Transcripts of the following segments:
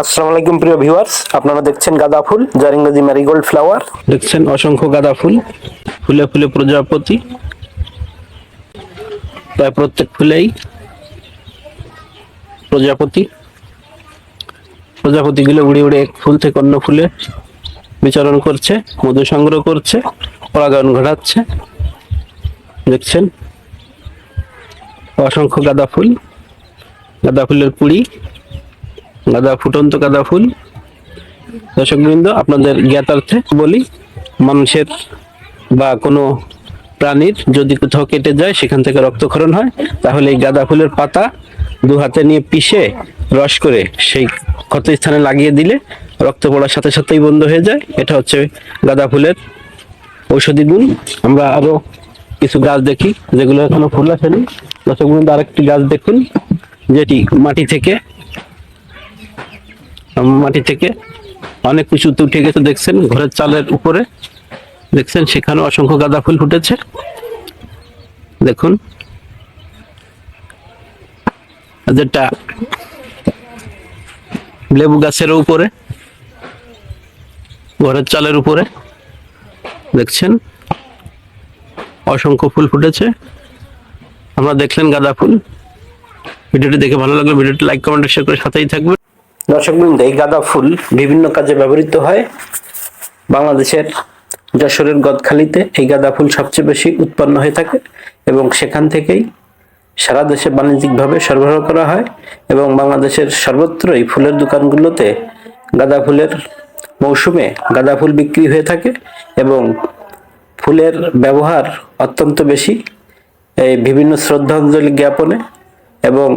আসসালামু আলাইকুম প্রিয় ভিউয়ার্স, আপনারা দেখছেন গাঁদা ফুল যার ইংরেজি ম্যারিগোল্ড ফ্লাওয়ার। দেখছেন অসংখ্য গাঁদা ফুল, ফুলে ফুলে প্রজাপতি। প্রায় প্রত্যেক ফুলেই প্রজাপতি। প্রজাপতিগুলো উড়ে উড়ে এক ফুল থেকে অন্য ফুলে বিচরণ করছে, মধু সংগ্রহ করছে, পরাগায়ন ঘটাচ্ছে। দেখছেন? অসংখ্য গাঁদা ফুল, গাঁদা ফুলের কুড়ি গাঁদা ফুটন্ত গাঁদা ফুল। দর্শকবৃন্দ, আপনাদের জ্ঞাতার্থে বলি, মানুষের বা কোনো প্রাণীর যদি কোথাও কেটে যায়, সেখান থেকে রক্তক্ষরণ হয়, তাহলে এই গাঁদা ফুলের পাতা দু হাতে নিয়ে পিষে, রস করে সেই ক্ষত স্থানে লাগিয়ে দিলে রক্ত পড়ার সাথে সাথেই বন্ধ হয়ে যায়। এটা হচ্ছে গাঁদা ফুলের ঔষধি গুণ। আমরা আরও কিছু গাছ দেখি, যেগুলো এখনও ফুল আসেনি। দর্শকবৃন্দ, আরেকটি গাছ দেখুন, যেটি মাটি থেকে মাটি থেকে অনেক উঁচুতে উঠে গেছে, দেখছেন? ঘরের চালের উপরে, দেখছেন? সেখানে অসংখ্য গাঁদা ফুল ফুটেছে। দেখুন। যেটা লেবু গাছের উপরে, ঘরের চালের উপরে, দেখছেন? অসংখ্য ফুল ফুটেছে। আমরা দেখলেন গাঁদা ফুল। ভিডিওটি দেখে ভালো লাগলে ভিডিওটি লাইক, কমেন্ট, শেয়ার করে সাথেই থাকবেন। দর্শকবৃন্দ এই গাঁদা ফুল বিভিন্ন কাজে ব্যবহৃত হয়। বাংলাদেশের যশোরের গদখালিতে এই গাঁদা ফুল সবচেয়ে বেশি উৎপন্ন হয়ে থাকে এবং সেখান থেকেই সারা দেশে বাণিজ্যিকভাবে সরবরাহ করা হয় এবং বাংলাদেশের সর্বত্রই ফুলের দোকানগুলোতে গাঁদা ফুলের মৌসুমে গাঁদা ফুল বিক্রি হয়ে থাকে এবং ফুলের ব্যবহার অত্যন্ত বেশি। এই বিভিন্ন শ্রদ্ধাঞ্জলি জ্ঞাপনে এবং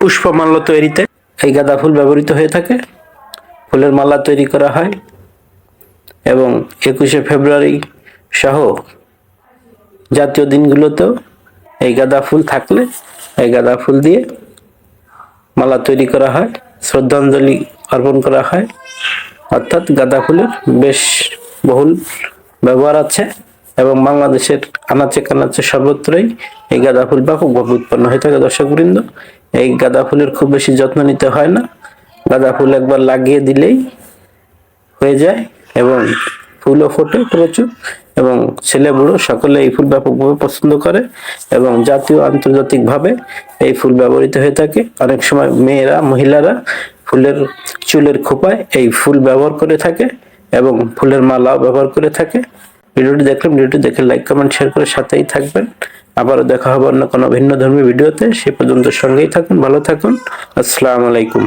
পুষ্পমাল্য তৈরিতে এই গাঁদা ফুল ব্যবহৃত হয়ে থাকে। ফুলের মালা তৈরি করা হয় এবং একুশে ফেব্রুয়ারি সহ জাতীয় দিনগুলোতেও এই গাঁদা ফুল থাকলে এই গাঁদা ফুল দিয়ে মালা তৈরি করা হয়, শ্রদ্ধাঞ্জলি অর্পণ করা হয়। অর্থাৎ গাঁদা ফুলের বেশ বহুল ব্যবহার আছে এবং বাংলাদেশের আনাচে কানাচে সর্বত্রই এই গাঁদা ফুল ব্যাপকভাবে উৎপন্ন হয়ে থাকে দর্শকবৃন্দ। এই গাঁদা ফুলের খুব বেশি যত্ন নিতে হয় না। গাঁদা ফুল একবার লাগিয়ে দিলেই হয়ে যায় এবং ফুলও ফোটে প্রচুর এবং ছেলে বুড়ো সকলে এই ফুল ব্যাপকভাবে পছন্দ করে এবং জাতীয় আন্তর্জাতিকভাবে এই ফুল ব্যবহৃত হয়ে থাকে। অনেক সময় মেয়েরা, মহিলারা ফুলের চুলের খোপায় এই ফুল ব্যবহার করে থাকে এবং ফুলের মালাও ব্যবহার করে থাকে। ভিডিওটি দেখলে ভিডিওটি দেখে লাইক কমেন্ট শেয়ার করে সাথেই থাকবেন। আবারও দেখা হবে অন্য কোনো ভিন্ন ধর্মী ভিডিওতে, সে পর্যন্ত সঙ্গেই থাকুন, ভালো থাকুন। আসসালামু আলাইকুম।